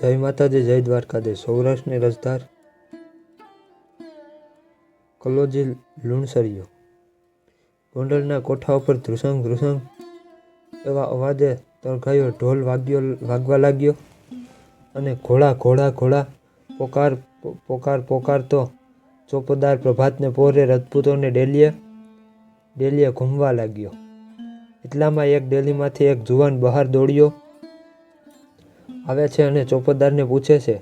જય માતાજી, જય દ્વારકાધીશ. સૌરાષ્ટ્રની રસધાર કલોજી લુણસરિયો ગોંડલના કોઠા ઉપર ધ્રુસંગ ધ્રુસંગ એવા અવાજે તરઘાયો ઢોલ વાગ્યો, વાગવા લાગ્યો અને ઘોડા ઘોડા ઘોડા પોકાર પોકાર પોકારતો ચોપદાર પ્રભાતને પોરે રજપૂતોને ડેલીએ ડેલીએ ઘૂમવા લાગ્યો. એટલામાં એક ડેલીમાંથી એક જુવાન બહાર દોડ્યો. આવે છે અને ચોપદારને પૂછે છે,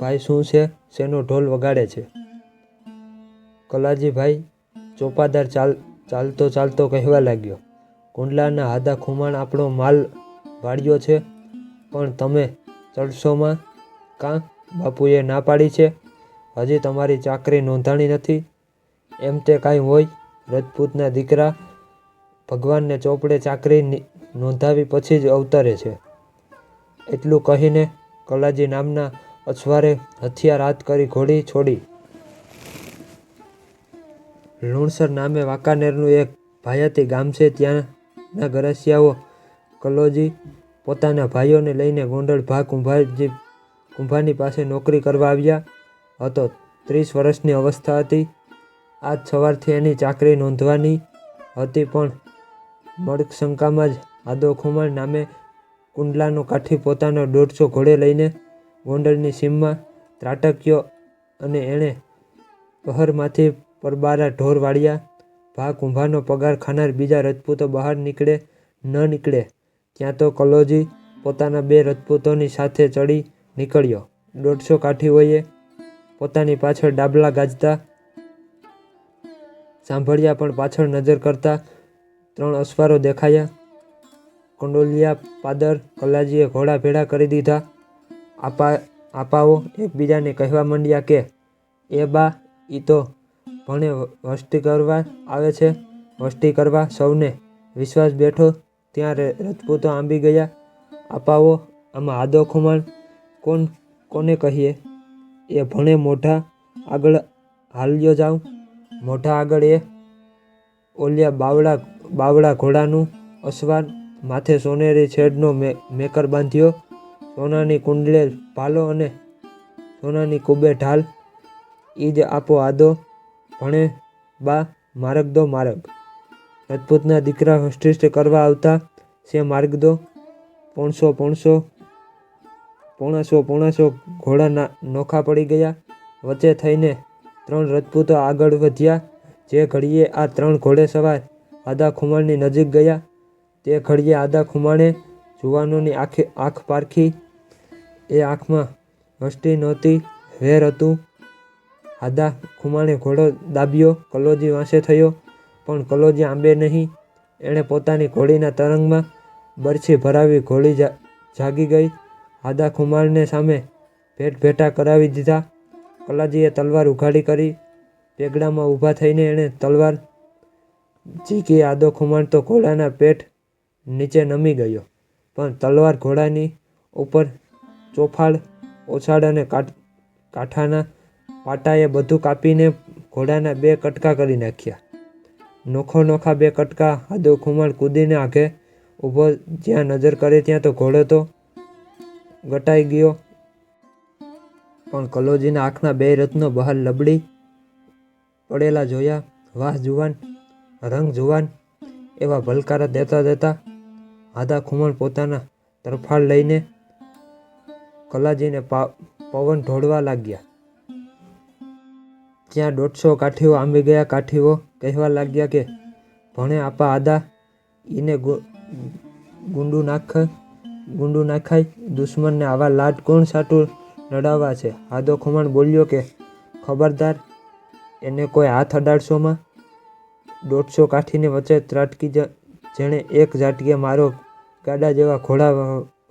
ભાઈ, શું છે? શેનો ઢોલ વગાડે છે? કલાજીભાઈ ચોપાદાર ચાલ, ચાલતો ચાલતો કહેવા લાગ્યો, કુંડલાના હાદા ખુમાણ આપણો માલ વાળ્યો છે, પણ તમે ચડસોમાં કાં? બાપુએ ના પાડી છે? હજી તમારી ચાકરી નોંધાણી નથી? એમ તે કાંઈ હોય? રજપૂતના દીકરા ભગવાનને ચોપડે ચાકરી નોંધાવી પછી જ અવતરે છે. એટલું કહીને કલાજી નામના અછવારે હથિયાર હાથ કરી ઘોડી છોડી. લુણસર નામે વાંકાનેરનું એક ભાયાતી ગામ છે. ત્યાંના ગરસિયાઓ કલોજી પોતાના ભાઈઓને લઈને ગોંડલ ભા કુંભાજી કુંભાની પાસે નોકરી કરવા આવ્યા હતો. ત્રીસ વર્ષની અવસ્થા હતી. આજ સવારથી એની ચાકરી નોંધવાની હતી પણ મળશંકામાં જ આદો ખુમાણ નામે કુંડલાનો કાઠી પોતાનો દોઢસો ઘોડે લઈને ગોંડલની સીમમાં ત્રાટક્યો અને એણે પહરમાંથી પરબારા ઢોર વાળ્યા. ભા કુંભાનો પગાર ખાનાર બીજા રજપૂતો બહાર નીકળે ન નીકળે, ત્યાં તો કલોજી પોતાના બે રજપૂતોની સાથે ચડી નીકળ્યો. દોઢસો કાઠીઓએ પોતાની પાછળ ડાબલા ગાજતા સાંભળ્યા પણ પાછળ નજર કરતા ત્રણ અસવારો દેખાયા. કંડોલિયા પાદર કલાજીએ ઘોડા ભેળા કરી દીધા. આપા, આપાઓ એકબીજાને કહેવા માંડ્યા કે, એ બા, ઈ તો ભણે વસ્તી કરવા આવે છે. વસ્તી કરવા સૌને વિશ્વાસ બેઠો ત્યાં રજપૂતો આંબી ગયા. આપાઓ આમાં આદો ખુમાણ. કોણ, કોને કહીએ? એ ભણે મોઢા આગળ હાલ્યો જાઉં. મોઢા આગળ એ ઓલિયા બાવળા બાવળા ઘોડાનું અસવાર માથે સોનેરી છેડનો મેકર બાંધ્યો. સોનાની કુંડલે ભાલો અને સોનાની કુબે ઢાલ. ઈજ આપો આદો, ભણે બા, માર્ગ દો માર્ગ. રજપૂતના દીકરા હસ્તિષ્ટ કરવા આવતા સે માર્ગ દો. પોણસો પોણસો, પોણાસો પોણાસો ઘોડાના નોખા પડી ગયા. વચ્ચે થઈને ત્રણ રજપૂતો આગળ વધ્યા. જે ઘડીએ આ ત્રણ ઘોડે સવાર આદા ખુમાણની નજીક ગયા. તે ઘડીએ આદા ખુમાણે જુવાનોની આંખે આંખ પારખી. એ આંખમાં વસ્તી નહોતી, વેર હતું. આદા ખુમાણે ઘોડો દાબ્યો, કલોજી વાંસે થયો, પણ કલોજી આંબે નહીં. એણે પોતાની ઘોડીના તરંગમાં બરછી ભરાવી ઘોડી જાગી ગઈ. આદા ખુમાણને સામે ભેટ ભેટા કરાવી દીધા. કલાજીએ તલવાર ઉઘાડી કરી. પેગડામાં ઊભા થઈને એણે તલવાર ઝીકી આદો ખુમાણ તો ઘોડાના પેટ નીચે નમી ગયો. પણ તલવાર ઘોડાની ઉપર ચોફાળ ઓછાડ અને કાઠ કાંઠાના પાટાએ બધું કાપીને ઘોડાના બે કટકા કરી નાખ્યા. નોખો નોખા બે કટકા આદો ખુમાળ કૂદીને આગે ઊભો જ્યાં નજર કરે ત્યાં તો ઘોડો તો ગટાઈ ગયો. પણ કલોજીના આંખના બે રત્નો બહાર લબડી પડેલા જોયા. વાહ જુવાન, રંગ જુવાન એવા ભલકારા દેતા દેતા આદા ખુમણ પોતાના તરફાળ લઈને કલાજીને પવન ઢોળવા લાગ્યા. ત્યાં દોઢસો કાઠીઓ આંબી ગયા કાઠીઓ કહેવા લાગ્યા કે, ભણે આપા આદા ગુ- ગુંડું નાખ, ગુંડું નાખાય, દુશ્મનને આવા લાડ કોણ સાટું લડાવવા છે? આદો ખુમણ બોલ્યો કે, ખબરદાર, એને કોઈ હાથ અડાડશોમાં દોઢસો કાઠીને વચ્ચે ત્રાટકી જ જેણે એક ઝાટકે મારો ગાડા જેવા ઘોડા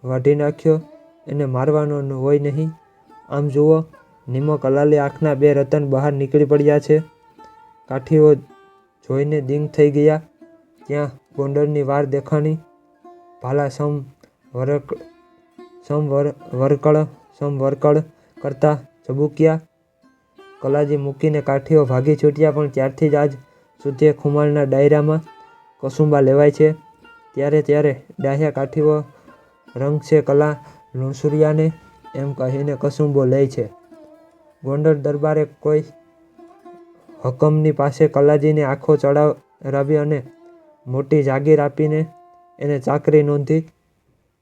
વાઢી નાખ્યો. એને મારવાનો હોય નહીં. આમ જુઓ, નિમક અલાલી આંખના બે રતન બહાર નીકળી પડ્યા છે. કાઠીઓ જોઈને દિંગ થઈ ગયા. ત્યાં ગોંડલની વાર દેખાણી. ભાલા સમ વરક, સમ વર, વરકળ, સમ વરકળ કરતા ચબુક્યા કલાજી મૂકીને કાઠીઓ ભાગી છૂટ્યા પણ ત્યારથી જ આજ સુધી ખુમાણના ડાયરામાં કસુંબા લેવાય છે. ત્યારે ત્યારે ડાહ્યા કાઠીઓ રંગ છે કલા લુણસુરિયાને એમ કહીને કસુંબો લે છે. ગોંડલ દરબારે કોઈ હકમની પાસે કલાજીને આંખો ચડાવી અને મોટી જાગીર આપીને એને ચાકરી નોંધી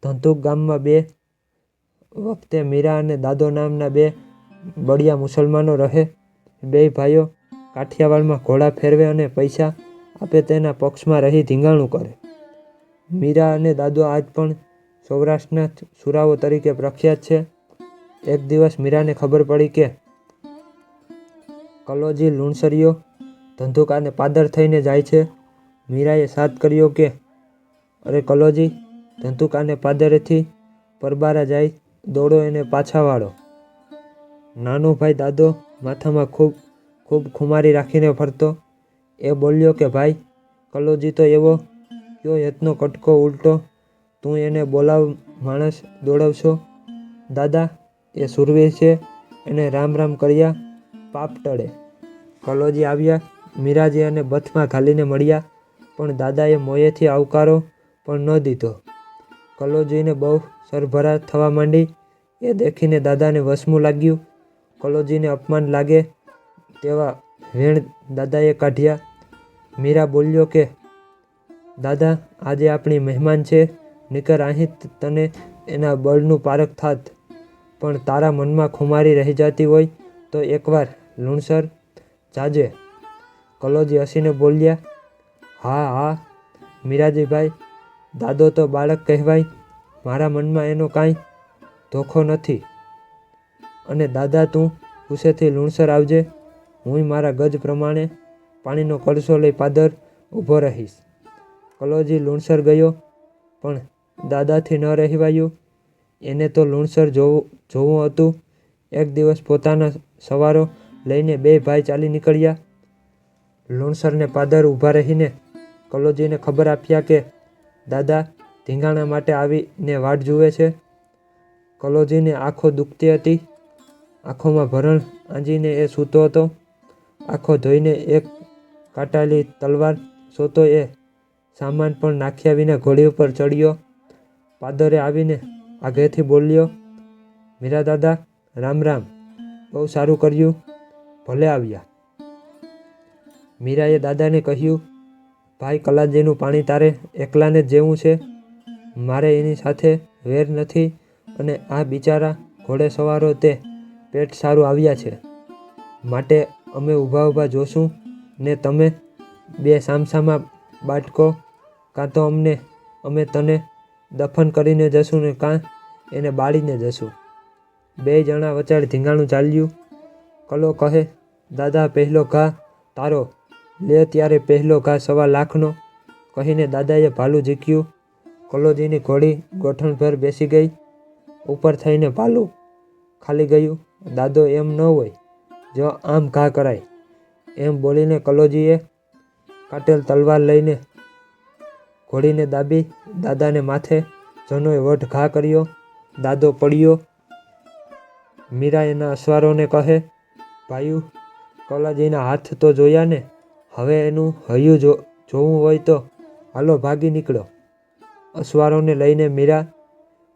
ધંધુક ગામમાં બે વખતે મીરા અને દાદો નામના બે બળિયા મુસલમાનો રહે. બે ભાઈઓ કાઠિયાવાડમાં ઘોડા ફેરવે અને પૈસા આપે તેના પક્ષમાં રહી ધીંગાણું કરે. મીરા અને દાદો આજ પણ સૌરાષ્ટ્રના સુરાઓ તરીકે પ્રખ્યાત છે. એક દિવસ મીરાને ખબર પડી કે કલોજી લુણસરીઓ ધંધુકાને પાદર થઈને જાય છે. મીરાએ સાથ કર્યો કે, અરે કલોજી ધંધુકાને પાદરેથી પરબારા જાય, દોડો એને પાછા વાળો. નાનો ભાઈ દાદો માથામાં ખૂબ ખૂબ ખુમારી રાખીને ફરતો એ બોલ્યો કે, ભાઈ, કલોજી તો એવો કયો યતનો કટકો ઉલટો? તું એને બોલાવ, માણસ દોડાવશો. દાદા, એ સુરવીર છે, એને રામ રામ કર્યા, પાપ ટળે. કલોજી આવ્યા, મીરાજી અને બથમાં ઘાલીને મળ્યા, પણ દાદાએ મોયેથી આવકારો પણ ન દીધો. કલોજીને બહુ સરભરા થવા માંડી, એ દેખીને દાદાને વસમું લાગ્યું. કલોજીને અપમાન લાગે તેવા વેણ દાદાએ કાઢ્યા. મીરા બોલ્યો કે, દાદા, આજે આપણી મહેમાન છે. નીકર અહીં તને એના બળનું પારખ થાત. પણ તારા મનમાં ખુમારી રહી જતી હોય તો એકવાર લુણસર જાજે. કલોજી હસીને બોલ્યા, હા હા, મીરાજીભાઈ, દાદો તો બાળક કહેવાય. મારા મનમાં એનો કાંઈ ધોખો નથી. અને દાદા તું પૂછેથી લુણસર આવજે. હું મારા ગજ પ્રમાણે પાણીનો કળશો લઈ પાદર ઊભો રહીશ. કલોજી લુણસર ગયો, પણ દાદાથી ન રહેવાયું. એને તો લુણસર જોવું જોવું હતું. એક દિવસ પોતાના સવારો લઈને બે ભાઈ ચાલી નીકળ્યા. લુણસરને પાદર ઊભા રહીને કલોજીને ખબર આપ્યા કે દાદા ધીંગાણા માટે આવીને વાટ જુએ છે. કલોજીને આંખો દુખતી હતી. આંખોમાં ભરણ આંજીને એ સૂતો હતો. આંખો ધોઈને એક કાટાલી તલવાર સોતો એ સામાન પણ નાખ્યા વિના ઘોડી ઉપર ચડ્યો. પાદરે આવીને આગેથી બોલ્યો, મીરા દાદા, રામ રામ, બહુ સારું કર્યું, ભલે આવ્યા. મીરાએ દાદાને કહ્યું, ભાઈ, કલાજીનું પાણી તારે એકલાને જેવું છે. મારે એની સાથે વેર નથી અને આ બિચારા ઘોડે સવારો તે પેટ સારું આવ્યા છે. માટે અમે ઊભા ઊભા જોશું ને તમે બે સામસામા બાટકો કાં તો અમને, અમે તને દફન કરીને જશું ને કાં એને બાળીને જશું. બે જણા વચાડે ધીંગાણું ચાલ્યું. કલો કહે, દાદા, પહેલો ઘા તારો. લે, ત્યારે પહેલો ઘા સવા લાખનો. કહીને દાદાએ ભાલું ઝીક્યું. કલોજીની ઘોડી ગોઠણભર બેસી ગઈ. ઉપર થઈને ભાલું ખાલી ગયું. દાદો, એમ ન હોય. જો આમ ઘા કરાય. એમ બોલીને કલોજીએ કાટેલ તલવાર લઈને ઘોડીને દાબી દાદાને માથે જનોએ વઢ ઘા કર્યો, દાદો પડ્યો. મીરા એના અસવારોને કહે ભાઈ કલાજીના હાથ તો જોયા ને, હવે એનું હૈયું જો, જોવું હોય તો હાલો ભાગી નીકળો. અસવારોને લઈને મીરા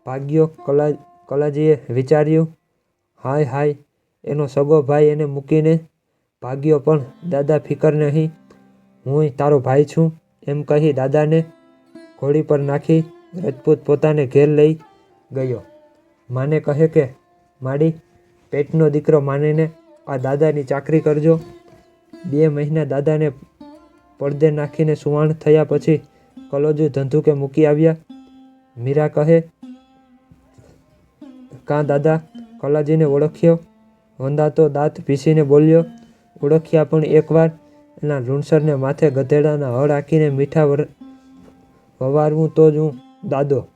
ભાગ્યો, કલા, કલાજીએ વિચાર્યું, હાય હાય એનો સગો ભાઈ એને મૂકીને ભાગ્યો પણ દાદા ફિકર નહીં. હું તારો ભાઈ છું. એમ કહી દાદાને ઘોડી પર નાખી રજપૂત પોતાને ઘેર લઈ ગયો. માને કહે કે માડી, પેટનો દીકરો માનીને આ દાદાની ચાકરી કરજો. બે મહિના દાદાને પડદે નાખીને સુવાણ થયા પછી કલોજુ ધંધુકે મૂકી આવ્યા. મીરા કહે, કાં દાદા કલાજીને ઓળખ્યો? વંદાતો દાંત ભીસીને બોલ્યો, ઓળખ્યા પણ એકવાર. એના લુણસરને માથે ગધેડાના હળ આંકીને મીઠા વર, વવારવું તો જ હું, દાદો.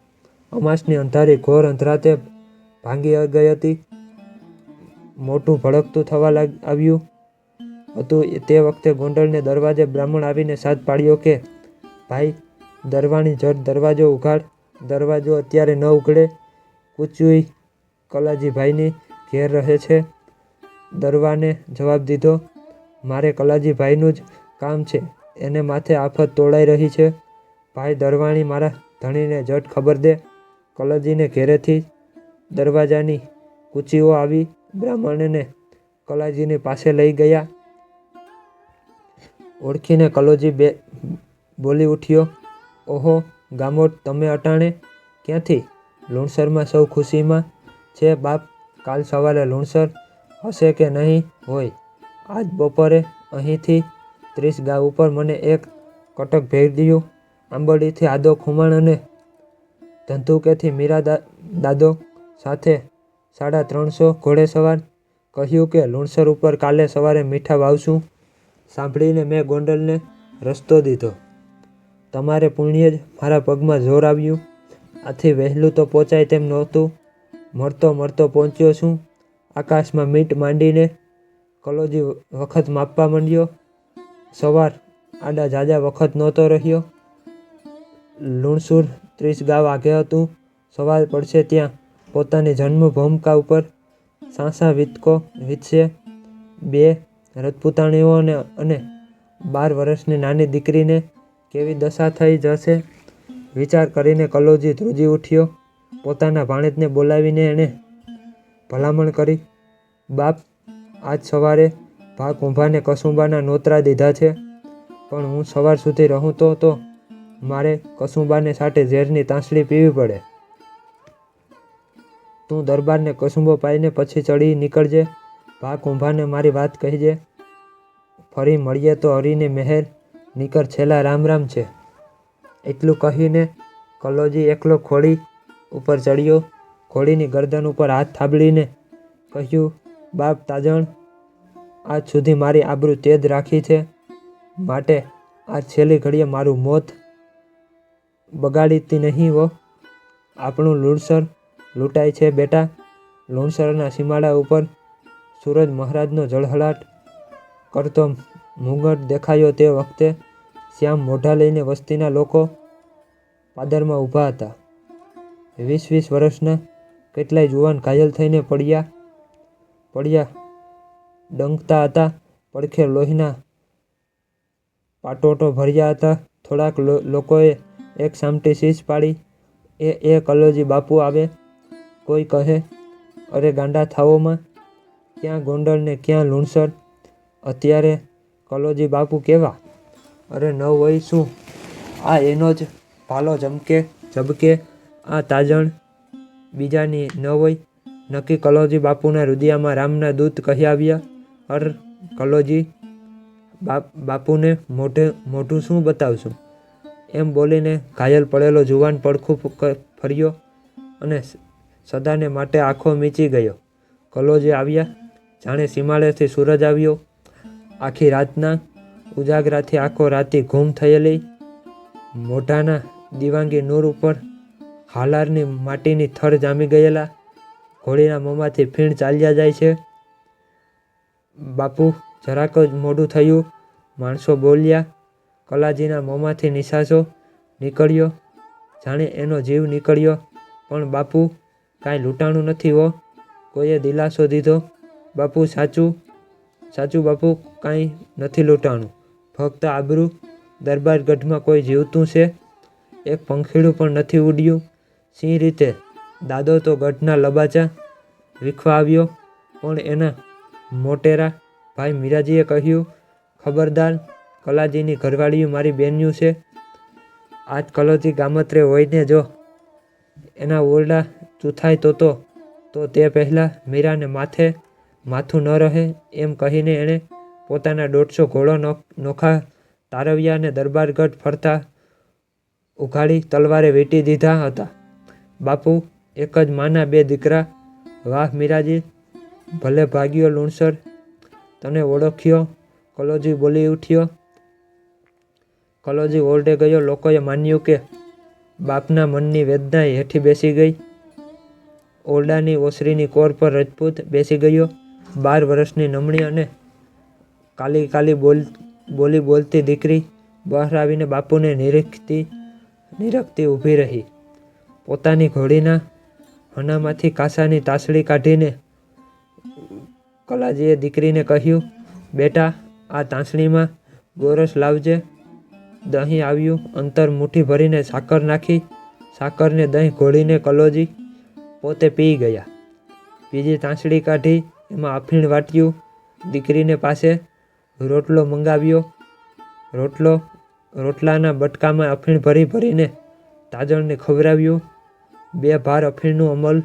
અમાસની અંધારી ઘોર અંધરાતે ભાંગી ગઈ હતી. મોટું ભડકતું થવા લાગ, આવ્યું હતું. તે વખતે ગોંડલને દરવાજે બ્રાહ્મણ આવીને સાથ પાડ્યો કે, ભાઈ, દરવાણી જટ દરવાજો ઉઘાડ. દરવાજો અત્યારે ન ઉઘડે. કૂચુઈ કલાજીભાઈની ઘેર રહે છે. દરવાને જવાબ દીધો, મારે કલાજીભાઈનું જ કામ છે. એને માથે આફત તોડાઈ રહી છે. ભાઈ દરવાણી મારા ધણીને જટ ખબર દે. કલાજીને ઘેરેથી દરવાજાની કૂચીઓ આવી બ્રાહ્મણને કલાજીની પાસે લઈ ગયા. ઓળખીને કલોજી બે બોલી ઉઠ્યો, ઓહો, ગામોટ, તમે અટાણે ક્યાંથી? લુણસરમાં સૌ ખુશીમાં છે બાપ. કાલ સવારે લુણસર હશે કે નહીં હોય? આજ બપોરે અહીંથી ત્રીસ ગાંવ ઉપર મને એક કટક ભેળ્યું આંબળીથી આદો ખુમાણ અને ધંધુકેથી મીરા દાદો સાથે સાડા ત્રણસો ઘોડે સવાર. કહ્યું કે લુણસર ઉપર કાલે સવારે મીઠા વાવશું. સાંભળીને મેં ગોંડલને રસ્તો દીધો. તમારે પુણ્ય જ મારા પગમાં જોર આવ્યું. આથી વહેલું તો પહોંચાય તેમ નહોતું. મળતો મળતો પહોંચ્યો છું. આકાશમાં મીટ માંડીને કલોજી વખત માપવા માંડ્યો. સવાર આડા જાજા વખત નહોતો રહ્યો. લુણસુર ત્રીસ ગાવ આગે હતું. સવાર પડશે ત્યાં. પોતાની જન્મભૂમિકા ઉપર સાસા વીતકો વીતશે. બે રથપુતાણીઓને અને બાર વર્ષની નાની દીકરીને કેવી દશા થઈ જશે? વિચાર કરીને કલોજી ધ્રુજી ઉઠ્યો. પોતાના ભાણેજને બોલાવીને એણે ભલામણ કરી. બાપ, આજ સવારે ભા કુંભાને કસુંબાના નોતરા દીધા છે. પણ હું સવાર સુધી રહું તો તો મારે કસુંબાને સાથે ઝેરની તાંસળી પીવી પડે. તું દરબારને કસુંબો પાઈને પછી ચડી નીકળજે. ભા કુંભાને મારી વાત કહીજે. ફરી મળીએ તો હરીને મહેર નીકળ છેલ્લા રામ રામ છે. એટલું કહીને કલોજી એકલો ખોડી ઉપર ચડ્યો. ઘોડીની ગરદન ઉપર હાથ થાબડીને કહ્યું, બાપ તાજણ, આજ સુધી મારી આબરૂ તેજ રાખી છે. માટે આ છેલ્લી ઘડીએ મારું મોત બગાડીતી નહીં હો. આપણું લુણસર લૂંટાય છે બેટા. લુણસરના સીમાડા ઉપર સૂરજ મહારાજનો જળહળાટ કરતો મુંગટ દેખાયો તે વખતે શ્યામ મોઢા લઈને વસ્તીના લોકો પાદરમાં ઊભા હતા. વીસ વીસ વર્ષના કેટલાય જુવાન ઘાયલ થઈને પડ્યા પડ્યા, ડંકતા હતા, પડખે લોહીના પાટોટો ભર્યા હતા. થોડાક લોકોએ એક સામટી શીશ પાડી, એ એ કલોજી બાપુ આવે, કોઈ કહે, અરે ગાંડા થાવોમાં, ક્યાં ગોંડલ ને ક્યાં લુણસર? અત્યારે કલોજી બાપુ કેવા? અરે ન હોય શું? આ એનો જ ભાલો જમકે ઝબકે આ તાજણ બીજાની ન હોય. નક્કી કલોજી બાપુના રુદિયામાં રામના દૂત કહી આવ્યા, અર, કલોજી, બાપ, બાપુને મોઢે, મોઢું શું બતાવશું? એમ બોલીને ઘાયલ પડેલો જુવાન પડખું ફર્યો અને સદાને માટે આંખો મીચી ગયો. કલોજી આવ્યા, જાણે સીમાડેથી સૂરજ આવ્યો. આખી રાતના ઉજાગરાથી આખો રાતી ઘૂમ થયેલી. મોઢાના દિવાંગી નૂર ઉપર હાલારની માટીની થર જામી ગયેલા ઘોડીના મોંમાંથી ફીણ ચાલ્યા જાય છે. બાપુ, જરાક જ મોડું થયું. માણસો બોલ્યા, કલાજીના મોંમાંથી નિશાસો નીકળ્યો. જાણે એનો જીવ નીકળ્યો. પણ બાપુ, કાંઈ લૂંટાણું નથી હો. કોઈએ દિલાસો દીધો. બાપુ, સાચું સાચું બાપુ, કાંઈ નથી લૂંટાણું. ફક્ત આબરૂ દરબારગઢમાં કોઈ જીવતું છે. એક પંખીડું પણ નથી ઉડ્યું. સી રીતે દાદો તો ગઢના લબાચા વીખવા આવ્યો, પણ એના મોટેરા ભાઈ મીરાજીએ કહ્યું, ખબરદાર, કલાજીની ઘરવાળીયું મારી બેન્યું છે. આજ કલોજી ગામત્રે હોઈને જો એના ઓરડા ચૂથાય તો તો તો તે પહેલાં મીરાને માથે માથું ન રહે એમ કહીને એણે પોતાના દોઢસો ઘોડો નોખા તારવ્યા અને દરબારગઢ ફરતા ઉઘાડી તલવારે વીંટી દીધા હતા. બાપુ, એક જ માના બે દીકરા. વાહ મીરાજી, ભલે ભાગ્યો લુણસર. તને ઓળખ્યો? કલોજી બોલી ઉઠ્યો. કલોજી ઓરડે ગયો, લોકોએ માન્યું કે બાપના મનની વેદના હેઠી બેસી ગઈ. ઓરડાની ઓસરીની કોર પર રજપૂત બેસી ગયો. બાર વર્ષની નમણી અને કાલી કાલી બોલ, બોલી બોલતી દીકરી બહાર આવીને બાપુને નિરીખતી, નિરખતી ઊભી રહી. પોતાની ઘોડીના હનામાંથી કાસાની તાસડી કાઢીને કલાજીએ દીકરીને કહ્યું, બેટા, આ તાસણીમાં ગોરસ લાવજે. દહીં આવ્યું, અંતર મુઠ્ઠી ભરીને સાકર નાખી, સાકરને દહીં ઘોળીને કલોજી પોતે પી ગયા. બીજી તાંસડી કાઢી, એમાં અફીણ વાટ્યું. દીકરીને પાસે રોટલો મંગાવ્યો. રોટલો રોટલાના બટકામાં અફીણ ભરી ભરીને તાજણને ખવડાવ્યું. બે ભાર અફીણનું અમલ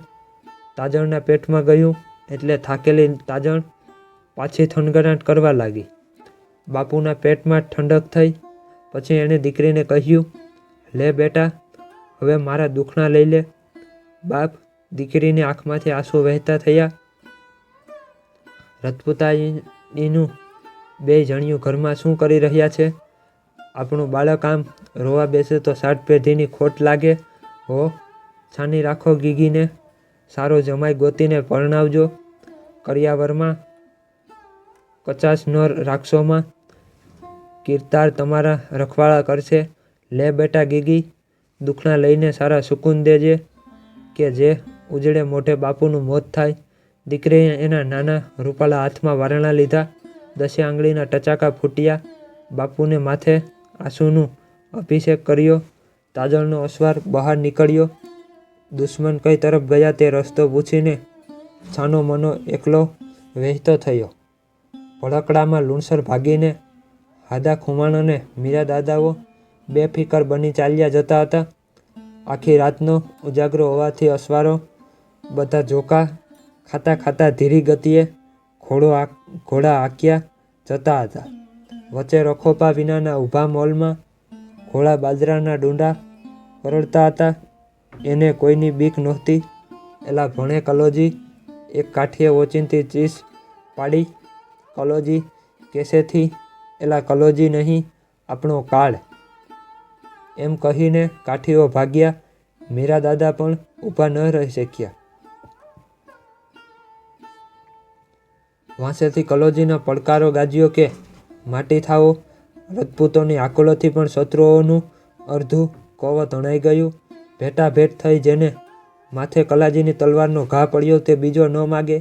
તાજણના પેટમાં ગયું એટલે થાકેલી તાજણ પાછી થનગનાટ કરવા લાગી. બાપુના પેટમાં ઠંડક થઈ, પછી એણે દીકરીને કહ્યું, લે બેટા, હવે મારા દુખણા લઈ લે. બાપ દીકરીની આંખમાંથી આંસુ વહેતા થયા. રજપૂતાણીનું બે જણિયું ઘરમાં શું કરી રહ્યા છે? આપણું બાળક આમ રોવા બેસે તો સાત પેઢીની ખોટ લાગે. હો છાની રાખો ગીગીને. સારો જમાઈ ગોતીને પરણાવજો. કરિયાવરમાં કચાશ ન રાખશોમાં. કિરતાર તમારા રખવાળા કરશે. લે બેટા ગીગી, દુખણા લઈને સારા સુકૂન દેજે. કે જે ઉજળે મોઢે બાપુનું મોત થાય. દીકરીએ એના નાના રૂપાળા હાથમાં વારણા લીધા. દસે આંગળીના ટચાકા ફૂટ્યા. બાપુને માથે આંસુનું અભિષેક કર્યો. તાજળનો અસવાર બહાર નીકળ્યો. દુશ્મન કઈ તરફ ગયા તે રસ્તો પૂછીને છાનો મનો એકલો વહેતો થયો. ભડકડામાં લૂણસર ભાગીને હાદા ખુમાણ અને મીરા દાદાઓ બેફિકર બની ચાલ્યા જતા હતા. આખી રાતનો ઉજાગરો હોવાથી અસવારો બધા જોકા ખાતા ખાતા ધીરી ગતિએ ઘોડો ઘોડા હાંક્યા જતા હતા. વચ્ચે રખોપા વિનાના ઊભા મોલમાં ઘોડા બાજરાના ડુંડા પરડતા હતા. એને કોઈની બીક નહોતી. એલા ભણે કલોજી, એક કાઠીએ ઓચિંતી ચીસ પાડી. કલોજી કેસેથી, એલા કલોજી નહીં, આપણો કાળ. એમ કહીને કાઠીઓ ભાગ્યા. મીરા દાદા પણ ઊભા ન રહી શક્યા. વાંસેથી કલોજીના પડકારો ગાજ્યો કે, માટી થાઓ. રજપૂતોની આકલોથી પણ શત્રુઓનું અડધું કોવત તણાઈ ગયું. ભેટા ભેટ થઈ જેને માથે કલાજીની તલવારનો ઘા પડ્યો તે બીજો ન માગે,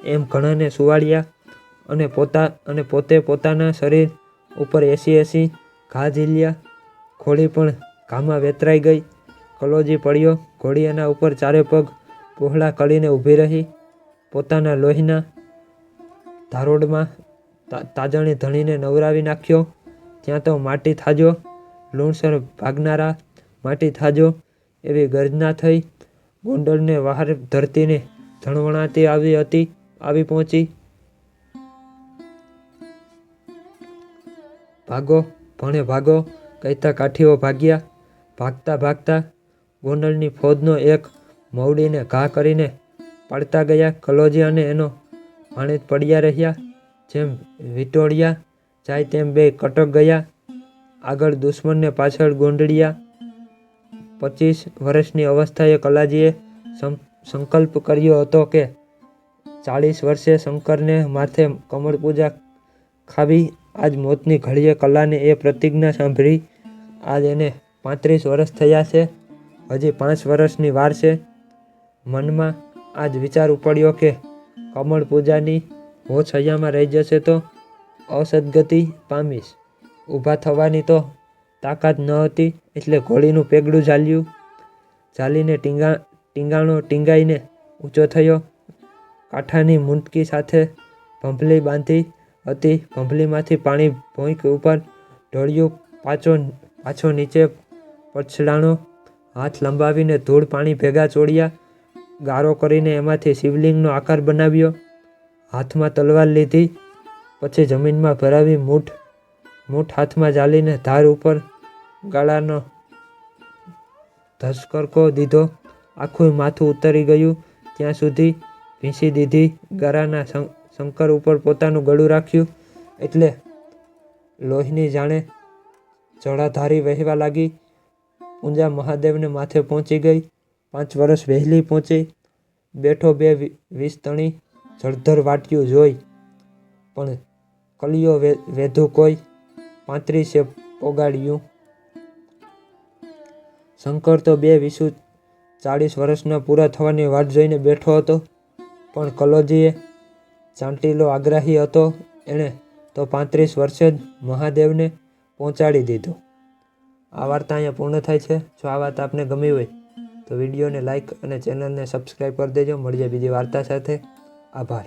એમ ઘણાને સુવાડ્યા અને પોતા, અને પોતે પોતાના શરીર ઉપર એસી એસી ઘા ઝીલ્યા. ઘોડી પણ ઘામાં વેતરાઈ ગઈ. કલોજી પડ્યો ઘોડી એના ઉપર ચારે પગ પહોળા કરીને ઊભી રહી. પોતાના લોહીના ધારોડમાં તાજણી ધણીને નવરાવી નાખ્યો. ત્યાં તો માટી થાજો, લૂણસર ભાગનારા માટી થાજો એવી ગર્જના થઈ. ગોંડલને વહાર ધરતીને ધણવણાતી આવી હતી, આવી પહોંચી. ભાગો, ભણે ભાગો, કહેતા કાઠીઓ ભાગ્યા. ભાગતા ભાગતા ગોંડલની ફોજનો એક મવડીને ઘા કરીને પાડતા ગયા. કલોજી અને એનો પાણી પડ્યા રહ્યા. જેમ વિટોળિયા જાય તેમ બે કટક ગયા. આગળ દુશ્મનને પાછળ ગોંડળિયા પચીસ વર્ષની અવસ્થાએ કલાજીએ સંકલ્પ કર્યો હતો કે ચાળીસ વર્ષે શંકરને માથે કમળ પૂજા ખાવી. આજ મોતની ઘડીએ કલાને એ પ્રતિજ્ઞા સાંભળી. આજ એને પાંત્રીસ વર્ષ થયા છે. હજી પાંચ વર્ષની વાર છે. મનમાં આજ વિચાર ઉપડ્યો કે કમળ પૂજાની હોશ હૈયામાં રહી જશે તો અસદગતિ પામીશ. ઊભા થવાની તો તાકાત ન હતી એટલે ઘોડીનું પેગડું ઝાલ્યું. ઝાલીને ટીંગા, ટીંગાણો ટીંગાઈને ઊંચો થયો. કાંઠાની મૂંટકી સાથે ભંભલી બાંધી હતી. ભંભલીમાંથી પાણી ભોંક ઉપર ઢોળ્યું. પાછો પાછો નીચે પછડાણો હાથ લંબાવીને ધૂળ પાણી ભેગા ચોળ્યા. ગારો કરીને એમાંથી શિવલિંગનો આકાર બનાવ્યો. હાથમાં તલવાર લીધી. પછી જમીનમાં ભરાવી મૂઠ મૂઠ હાથમાં ચાલીને ધાર ઉપર ગાળાનો ધસકરકો દીધો. આખું માથું ઉતરી ગયું. ત્યાં સુધી ભીંસી દીધી. ગારાના શંકર ઉપર પોતાનું ગળું રાખ્યું. એટલે લોહીની જાણે જળાધારી વહેવા લાગી. પૂંજા મહાદેવને માથે પહોંચી ગઈ. પાંચ વર્ષ વહેલી પહોંચી. બેઠો બે વીસ તણી જળધર વાટ્યું જોઈ. પણ કલિયો વેધું કોઈ. પાંત્રીસે પોગાડ્યું. શંકર તો બે વીસુ ચાળીસ વર્ષના પૂરા થવાની વાટ જોઈને બેઠો હતો. પણ કલોજીએ ચાંટીલો આગ્રાહી હતો. એણે તો પાંત્રીસ વર્ષે જ મહાદેવને પહોંચાડી દીધો. આ વાર્તા અહીંયા પૂર્ણ થાય છે. જો આ વાત આપને ગમી હોય તો વિડીયોને લાઇક અને ચેનલને સબસ્ક્રાઈબ કરી દેજો. મળીએ બીજી વાર્તા સાથે. આભાર.